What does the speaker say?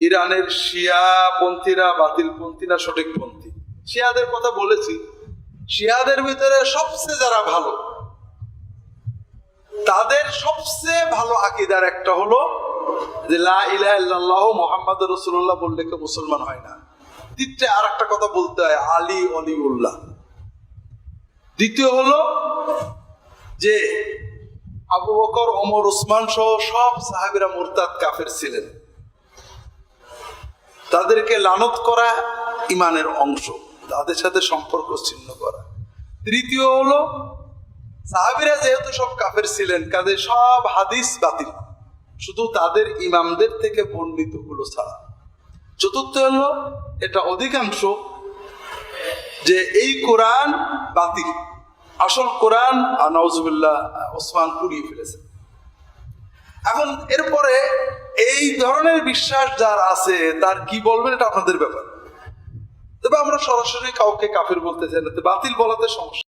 ইরানের শিয়া পন্থীরা সঠিক পন্থী? শিয়াদের কথা বলেছি। শিয়াদের ভিতরে সবচেয়ে যারা ভালো, তাদের সবচেয়ে ভালো আকিদার একটা হলো যে, লা ইলাহা মোহাম্মদ রসুল্লাহ বললে কেউ মুসলমান হয় না। দ্বিতীয় আর একটা কথা বলতে হয়, আলী অলিউল্লাহ। দ্বিতীয় হলো যে, আবু বকর, ওমর, উসমান সহ সব সাহাবিরা মুরতাদ কাফের ছিলেন। তাদেরকে লানত করা ইমানের অংশ, তাদের সাথে সম্পর্ক ছিন্ন করা। তৃতীয় হলো, সাহাবিরা যেহেতু সব কাফের ছিলেন, কাজে সব হাদিস বাতিল। শুধু তাদের ইমামদের থেকে বর্ণিতগুলো ছাড়া। চতুর্থ হলো, এটা অধিকাংশ যে এই কোরআন বাতিল। আসল কোরআন নওয়াজুবিল্লাহ ওসমান পুড়িয়ে ফেলেছে। এখন এরপরে ধরনের বিশ্বাস যার আছে, তার কি বলবেন এটা আপনাদের ব্যাপার। তবে আমরা সরাসরি কাউকে কাফের বলতে চাই না বাতিল বলাতে সমস্যা।